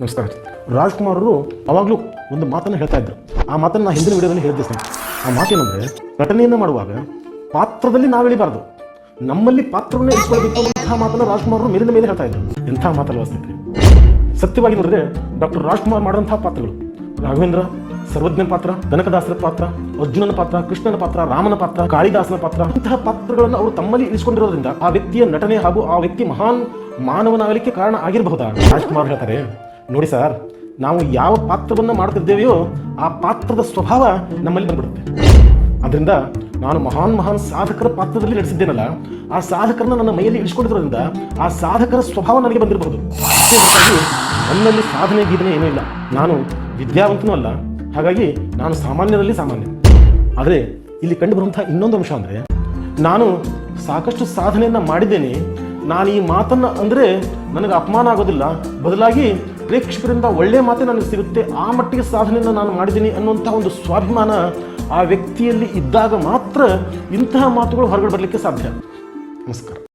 ನಮಸ್ಕಾರ. ರಾಜ್ಕುಮಾರ್ ಅವರು ಅವಾಗಲೂ ಒಂದು ಮಾತನ್ನು ಹೇಳ್ತಾ ಇದ್ರು. ಆ ಮಾತನ್ನು ನಾನು ಹಿಂದಿನ ವಿಡಿಯೋದಲ್ಲಿ ಹೇಳಿದ್ದೆ ಆ ಮಾತೇನೆಂದರೆ ನಟನೆಯನ್ನು ಮಾಡುವಾಗ ಪಾತ್ರದಲ್ಲಿ ನಾವು ಇಳಿಬಾರ್ದು. ನಮ್ಮಲ್ಲಿ ಪಾತ್ರವನ್ನೇ ಇಟ್ಕೊಳ್ಬೇಕು ಇಂಥ ಮಾತನ್ನು ರಾಜ್ಕುಮಾರರು ಮೇಲಿನ ಮೇಲೆ ಹೇಳ್ತಾ ಇದ್ರು. ಎಂಥ ಮಾತಲ್ಲ ಸ್ನೇಹಿತರೆ? ಸತ್ಯವಾಗಿ ನೋಡಿದ್ರೆ ಡಾಕ್ಟರ್ ರಾಜ್ಕುಮಾರ್ ಮಾಡಿದಂಥ ಪಾತ್ರಗಳು. ರಾಘವೇಂದ್ರ, ಸರ್ವಜ್ಞನ ಪಾತ್ರ, ಕನಕದಾಸರ ಪಾತ್ರ, ಅರ್ಜುನನ ಪಾತ್ರ, ಕೃಷ್ಣನ ಪಾತ್ರ, ರಾಮನ ಪಾತ್ರ, ಕಾಳಿದಾಸನ ಪಾತ್ರ, ಇಂತಹ ಪಾತ್ರಗಳನ್ನು ಅವರು ತಮ್ಮಲ್ಲಿ ಇಳಿಸಿಕೊಂಡಿರೋದ್ರಿಂದ ಆ ವ್ಯಕ್ತಿಯ ನಟನೆ ಹಾಗೂ ಆ ವ್ಯಕ್ತಿ ಮಹಾನ್ ಮಾನವನಾಗಲಿಕ್ಕೆ ಕಾರಣ ಆಗಿರಬಹುದಾ? ರಾಜ್ಕುಮಾರ್ ಹೇಳ್ತಾರೆ ನೋಡಿ ಸರ್, ನಾವು ಯಾವ ಪಾತ್ರವನ್ನು ಮಾಡ್ತಿದ್ದೇವೆಯೋ ಆ ಪಾತ್ರದ ಸ್ವಭಾವ ನಮ್ಮಲ್ಲಿ ಬಂದ್ಬಿಡುತ್ತೆ. ಅದರಿಂದ ನಾನು ಮಹಾನ್ ಮಹಾನ್ ಸಾಧಕರ ಪಾತ್ರದಲ್ಲಿ ನಡೆಸಿದ್ದೇನಲ್ಲ ಆ ಸಾಧಕರನ್ನ ನನ್ನ ಮೈಯಲ್ಲಿ ಇಳಿಸ್ಕೊಂಡಿರೋದ್ರಿಂದ ಆ ಸಾಧಕರ ಸ್ವಭಾವ ನನಗೆ ಬಂದಿರಬಹುದು. ನನ್ನಲ್ಲಿ ಸಾಧನೆ ಗೀಧನೆ ಏನೂ ಇಲ್ಲ. ನಾನು ವಿದ್ಯಾವಂತನೂ ಅಲ್ಲ. ಹಾಗಾಗಿ ನಾನು ಸಾಮಾನ್ಯರಲ್ಲಿ ಸಾಮಾನ್ಯ. ಆದರೆ ಇಲ್ಲಿ ಕಂಡುಬರುವಂಥ ಇನ್ನೊಂದು ಅಂಶ ಅಂದರೆ, ನಾನು ಸಾಕಷ್ಟು ಸಾಧನೆಯನ್ನು ಮಾಡಿದ್ದೇನೆ. ನಾನು ಈ ಮಾತನ್ನು ಅಂದರೆ ನನಗೆ ಅಪಮಾನ ಆಗೋದಿಲ್ಲ. ಬದಲಾಗಿ ಪ್ರೇಕ್ಷಕರಿಂದ ಒಳ್ಳೆಯ ಮಾತೇ ನನಗೆ ಸಿಗುತ್ತೆ, ಆ ಮಟ್ಟಿಗೆ ಸಾಧನೆಯನ್ನು ನಾನು ಮಾಡಿದ್ದೀನಿ ಅನ್ನುವಂಥ ಒಂದು ಸ್ವಾಭಿಮಾನ ಆ ವ್ಯಕ್ತಿಯಲ್ಲಿ ಇದ್ದಾಗ ಮಾತ್ರ ಇಂತಹ ಮಾತುಗಳು ಹೊರಗಡೆ ಬರಲಿಕ್ಕೆ ಸಾಧ್ಯ. ನಮಸ್ಕಾರ.